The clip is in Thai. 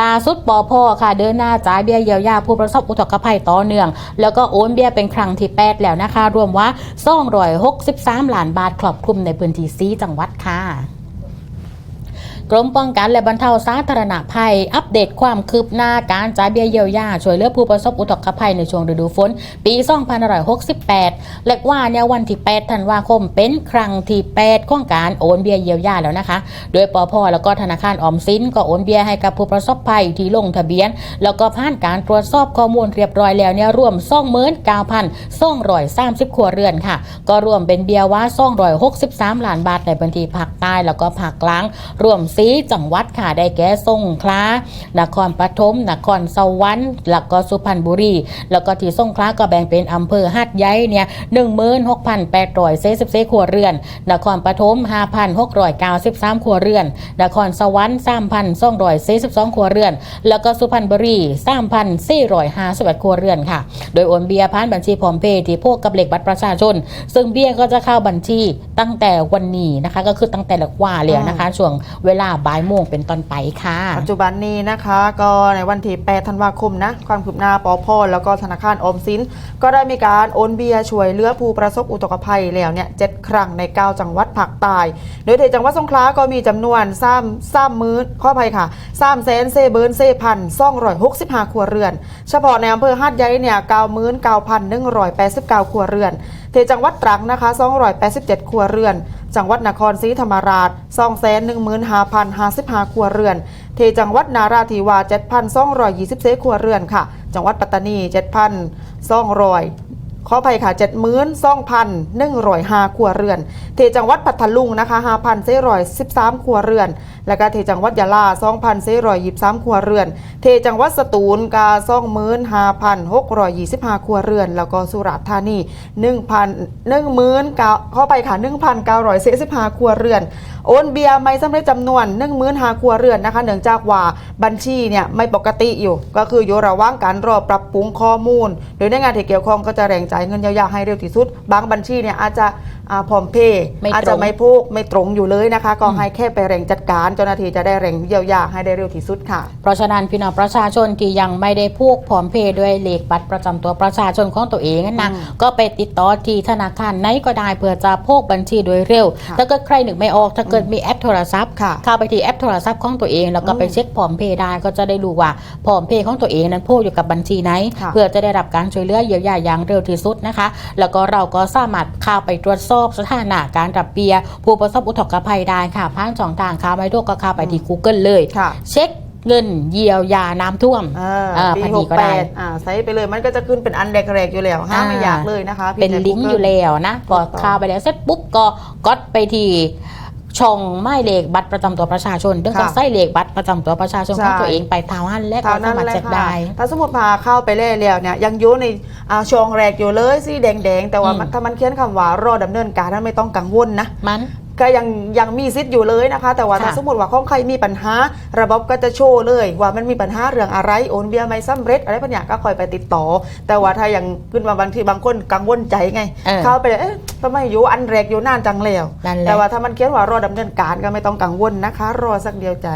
ล่าสุดปอพ่อค่ะเดินหน้าจ่ายเบี้ยเยียวยาผู้ประสบอุทกภัยต่อเนื่อง แล้วก็โอนเบี้ยเป็นครั้งที่ 8 แล้วนะคะ รวมว่า263ล้านบาทครอบคลุมในพื้นที่ซีจังหวัดค่ะ กรมป้องกันและบรรเทาสาธารณภัย อัปเดตความคืบหน้าการจ่ายเบี้ยเยียวยาช่วยเหลือผู้ประสบอุทกภัยในช่วงฤดูฝน ปี2568 และว่าเนี่ยวันที่ 8 ธันวาคมเป็นครั้งที่ 8 ของการโอนเบี้ยเยียวยาแล้วนะคะ โดยปอพอแล้วก็ธนาคารออมสินก็โอนเบี้ยให้กับผู้ประสบภัยที่ลงทะเบียน แล้วก็ผ่านการตรวจสอบข้อมูลเรียบร้อยแล้วเนี่ยรวม29,230ครัวเรือนค่ะ ก็รวมเป็นเบี้ยว่า263ล้านบาทในพื้นที่ภาคใต้แล้วก็ภาคกลางรวมสีจังหวัดค่ะได้แก่สงขลานครปฐมนครสวรรค์แล้วก็สุพรรณบุรี แล้วก็ที่สงขลาก็แบ่งเป็นอำเภอหาดใหญ่เนี่ย16,844ครัวเรือน นครปฐม5,693ครัวเรือน นครสวรรค์3,242ครัวเรือน แล้วก็สุพรรณบุรี3,451ครัวเรือนค่ะ โดยโอนเบียผ่านบัญชีพร้อมเพย์ที่พวกกับเลขบัตรประชาชน ซึ่งเบี้ยก็จะเข้าบัญชีตั้งแต่วันนี้นะคะ ก็คือตั้งแต่ละว่าเลยนะคะช่วงเวลาบ่ายโมงเป็นต้นไปค่ะ ปัจจุบันนี้นะคะก็ในวันที่ 8 ธันวาคมนะความคืบหน้าปอพแล้วก็ธนาคารออมสิน ก็ได้มีการโอนเบียร์ช่วยเหลือผู้ประสบอุทกภัยแล้วเนี่ยเจ็ดครั้งใน 9 จังหวัดภาคใต้โดยที่จังหวัดสงขลาก็มีจำนวนซ้ำซ้ำมือข้อภัยค่ะซ้ำแสนเซเบิร์นเซพันซ่องร้อยหกสิบห้าครัวเรือน เฉพาะในอำเภอหาดใหญ่เนี่ยเก้าหมื่นเก้าพันหนึ่งร้อยแปดสิบเก้าครัวเรือนเทจังหวัดตรังนะคะ287ครัวเรือน จังหวัดนครศรีธรรมราช215,055 ครัวเรือน ที่จังหวัดนาราธิวาส7,220ครัวเรือนค่ะ จังหวัดปัตตานี7,200 ขออภัยค่ะ72,105ครัวเรือน เทจังหวัดพัทลุงนะคะ5,413ครัวเรือน แล้วก็เทจังหวัดยะลา2,423ครัวเรือน เทจังหวัดสตูลกา25,625ครัวเรือน แล้วก็สุราษฎร์ธานี1,000 10,000ขอไปค่ะ1,945ครัวเรือน โอนเบียร์ไม่สำเร็จจำนวน15,000ครัวเรือนนะคะเนื่องจากว่าบัญชีเนี่ยไม่ปกติอยู่ ก็คืออยู่ระหว่างการรอปรับปรุงข้อมูล โดยในงานที่เกี่ยวข้องก็จะแรงจ่ายเงินเยียวยาให้เร็วที่สุด บางบัญชีเนี่ยอาจจะอ่าพร้อมเพย์ไม่ตรง อาจจะไม่พูกไม่ตรงอยู่เลยนะคะ ก็ให้แค่ไปแรงจัดการเจ้าหน้าที่จะได้แรงเยียวยาให้ได้เร็วที่สุดค่ะ เพราะฉะนั้นพี่น้องประชาชนที่ยังไม่ได้พวกพร้อมเพย์ด้วยเลขบัตรประจำตัวประชาชนของตัวเองนะอืมก็ไปติดต่อที่ธนาคารไหนก็ได้เพื่อจะพกบัญชีโดยเร็ว ค่ะถ้าเกิดใครนึกไม่ออก ถ้าเกิดมีแอปโทรศัพท์ค่ะเข้าไปที่แอปโทรศัพท์ของตัวเอง แล้วก็ไปอืมเช็คพร้อมเพย์ได้ก็จะได้รู้ว่าพร้อมเพย์ของตัวเองนั้นพกอยู่กับบัญชีไหน ค่ะ เพื่อจะได้รับการช่วยเหลือเยียวยาอย่างเร็วที่สุดนะคะ แล้วก็เราก็สามารถเข้าไปตรวจสอบสถานะการรับเบียร์ผู้ประสบอุทกภัยได้ค่ะผ่านสองทางค่ะไม่ถูกก็เข้าไปที่ Google เลยค่ะเช็คเงินเยียวยาน้ำท่วมอ่าอ่าปีพันหนี้กก็แปได้ดอ่าใส่ไปเลยมันก็จะขึ้นเป็นอันแรกๆอยู่แล้วห้ามไม่อยากเลยนะคะ เป็นลิงก์อยู่แล้วนะพอถูกต้องเข้าไปแล้วเสร็จปุ๊บก็กดไปที่ ช่องหมายเลขบัตรประจำตัวประชาชนถึงจะค่ะใส่เลขบัตรประจำตัวประชาชนของใช่ตัวเองไปทางนั้นและก็เท่านั้สานมารถแหละเช็คค่ะได้ ถ้าสมมติพาเข้าไปเล่แล้วเนี่ยยังอยู่ในอ่าช่องแรกอยู่เลยสีแดงๆ แต่ว่าอืมมันถ้ามันเขียนคำว่ารอดำเนินการนั้นไม่ต้องกังวลนะมัน ก็ยังยังมีสิทธิ์อยู่เลยนะคะ แต่ว่าค่ะถ้าสมมติว่าของใครมีปัญหา ระบบก็จะโชว์เลย ว่ามันมีปัญหาเรื่องอะไรโอนเบียร์ไม่สำเร็จอะไรบางอย่างก็คอยไปติดต่อ แต่ว่าถ้ายังขึ้นมาบางทีบางคนกังวลใจไงเออเข้าไปเลยเอ๊ะทำไมอยู่อันแรกอยู่นานจังแล้วนั่นแหละแต่ว่าถ้ามันเขียนว่ารอดำเนินการก็ไม่ต้องกังวลนะคะ รอสักเดียวใจ